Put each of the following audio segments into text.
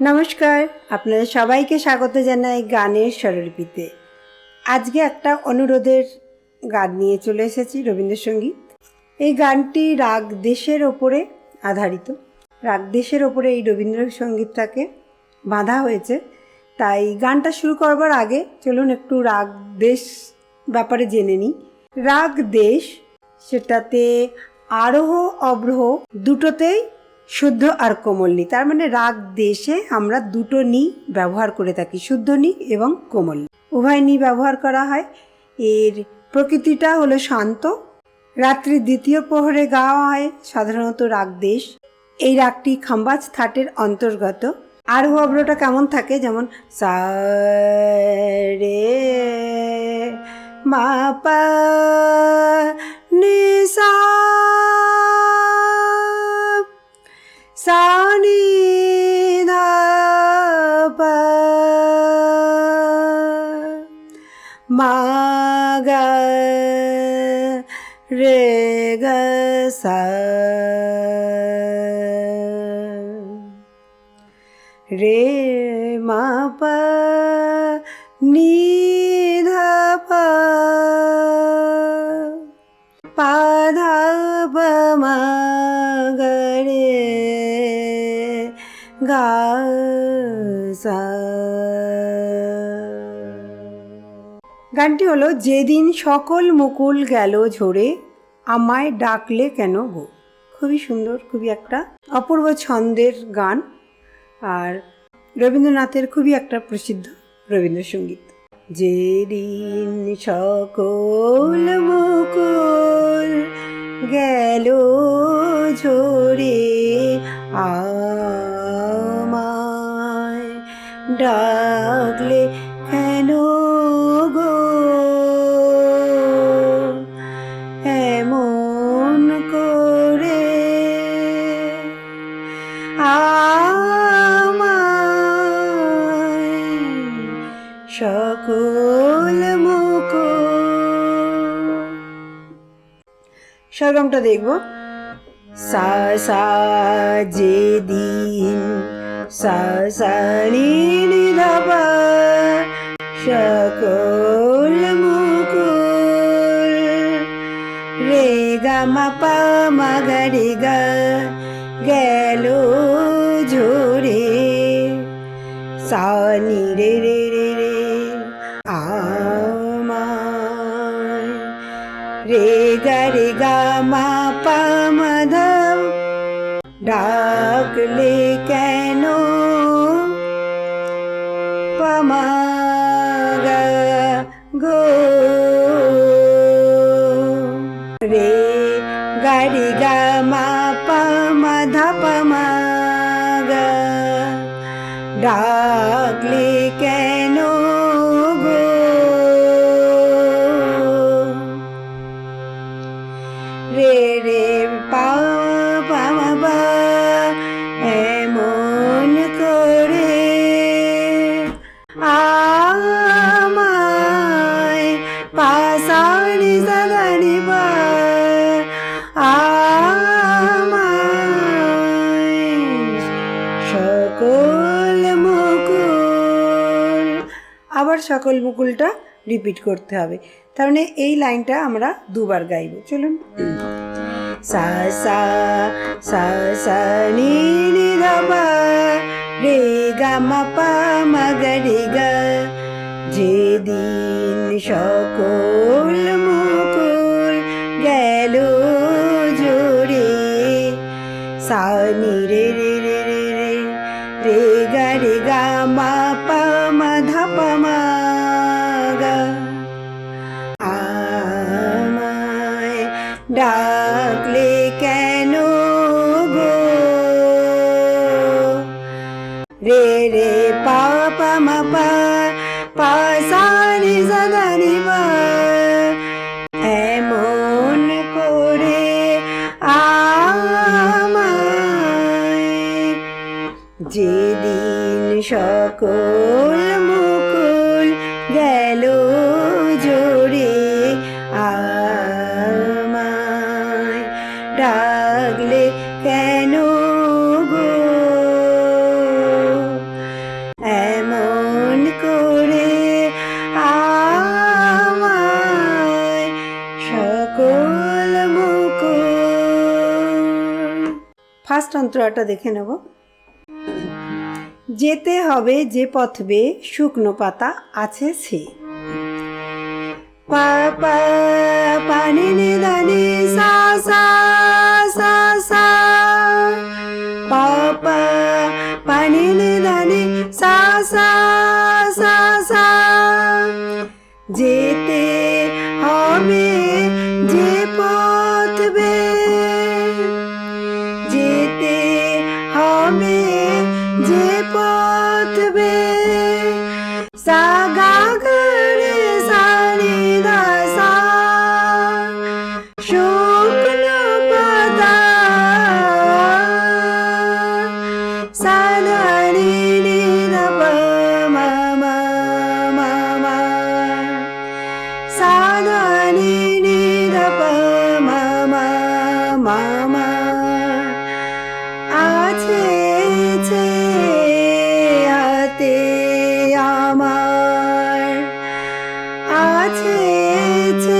নমস্কার, আপনাদের সবাইকে স্বাগত জানাই গানের স্বরলিপিতে। আজকে একটা অনুরোধের গান নিয়ে চলে এসেছি রবীন্দ্রসঙ্গীত। এই গানটি রাগ দেশের ওপরে আধারিত। রাগ দেশের ওপরে এই রবীন্দ্রসঙ্গীতটাকে বাঁধা হয়েছে। তাই গানটা শুরু করবার আগে চলুন একটু রাগ দেশ ব্যাপারে জেনে নিই। রাগ দেশ, সেটাতে আরোহ অবরোহ দুটোতেই শুদ্ধ আর কোমল নি। তার মানে রাগ দেশে আমরা দুটো নি ব্যবহার করে থাকি, শুদ্ধ নি এবং কোমল। উভয় নি ব্যবহার করা হয়। এর প্রকৃতিটা হলো শান্ত। রাত্রির দ্বিতীয় প্রহরে গাওয়া হয়, সাধারণত রাগ দেশ। এই রাগটি খাম্বাজ থাটের অন্তর্গত। আরোহ অব্রটা কেমন থাকে? যেমন, সা, রে, মা, পা সা রে মা পা নি ধা পা পা ধা পা রে গা সা গানটি হলো যেদিন সকল মুকুল গেল ঝরে আমায় ডাকলে কেন গো? খুবই সুন্দর, খুবই একটা অপূর্ব ছন্দের গান। আর রবীন্দ্রনাথের খুবই একটা প্রসিদ্ধ রবীন্দ্রসঙ্গীত। যেদিন সকল মুকুল গেল ঝরে আমায় ডাকলে সরগমটা দেখব। সা সা যেদিন সা সা নি নি ধা, পা, সকল মুকুল। রে, গা, মা, পা, মা, গা, রে, গা ডাকলে কেন পামা গা গো রে গাড়ি গা মা পা মা ধা পা মা গা ডাকলে কেন গো রে রে পা পা আবার সকল মুকুলটা রিপিট করতে হবে। তার মানে এই লাইনটা আমরা দুবার গাইব। চলুন। রে মা, পা সকল মুকুল গেল জোরে, সা সকল মুকুল গেল জোরে আমায়। ডাকলে কেন গো? এমন করে আমায় সকল মুকুল। ফার্স্ট অন্তরাটা দেখে নেব। যেতে হবে যে পথবে শুকনো পাতা আছে সে। পা পা, পানি সা সা সা সা। পা পানি সা সা সা সা। যেতে যে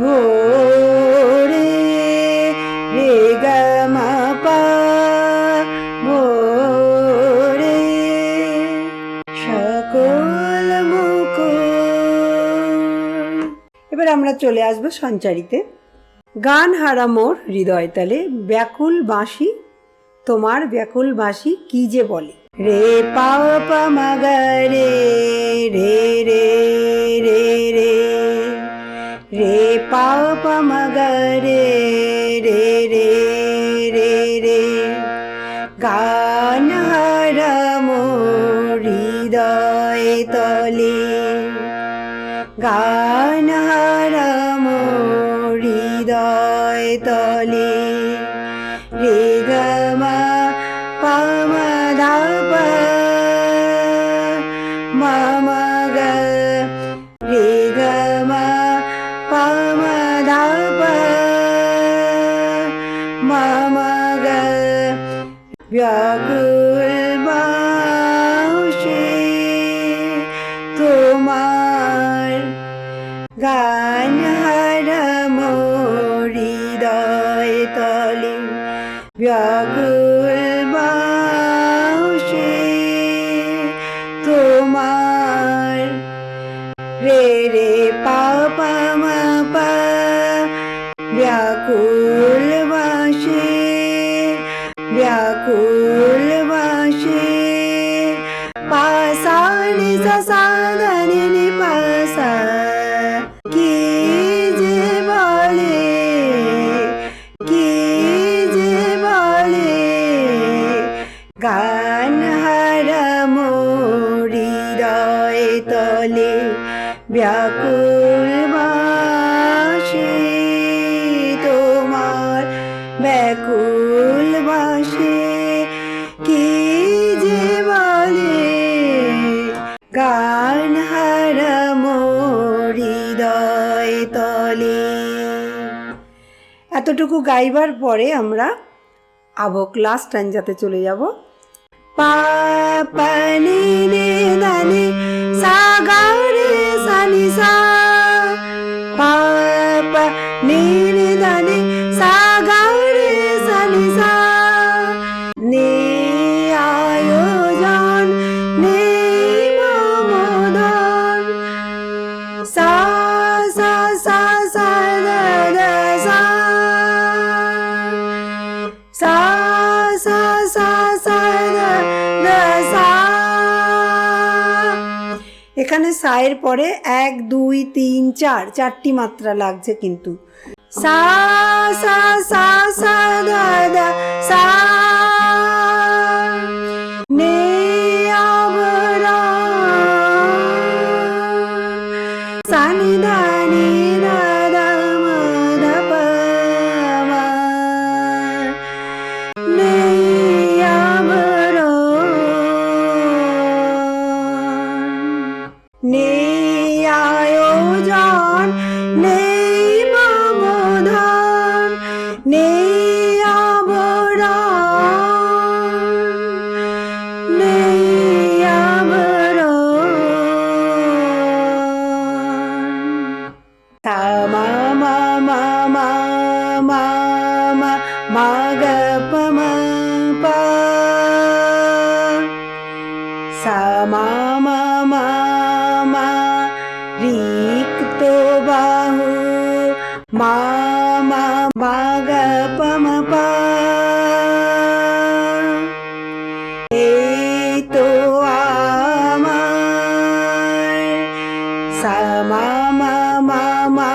ভোরে রে পা ভোরে সকল মুকুল। এবার আমরা চলে আসব সঞ্চারিতে। গান হারা মোর হৃদয় তালে, ব্যাকুল বাঁশি, তোমার ব্যাকুল বাঁশি কি যে বলে? রে পাও পা মাগা রে পাও ব্যাকুল এতটুকু গাইবার পরে আমরা আবক লাস্ট যাতে চলে যাব। পা নে দানি সানি সা সায়ের পরে এক, দুই, তিন, চার, চারটি মাত্রা লাগছে কিন্তু। সা সা সা সা, দা দা, সা மாகபம சமாம ரீக்தோ பாஹு மாம மாகபம ஏதோ ஆமாய் சமாம மாமா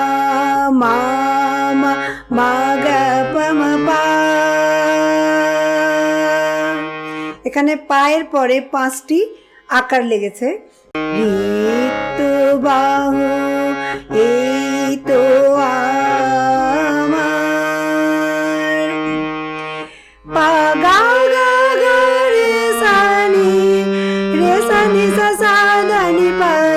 மாமா পায়ের পরে পাঁচটি আকার লেগেছে। বাহু, এই তো আমার। পা গা গা গা রে সানি রে সানি সা পা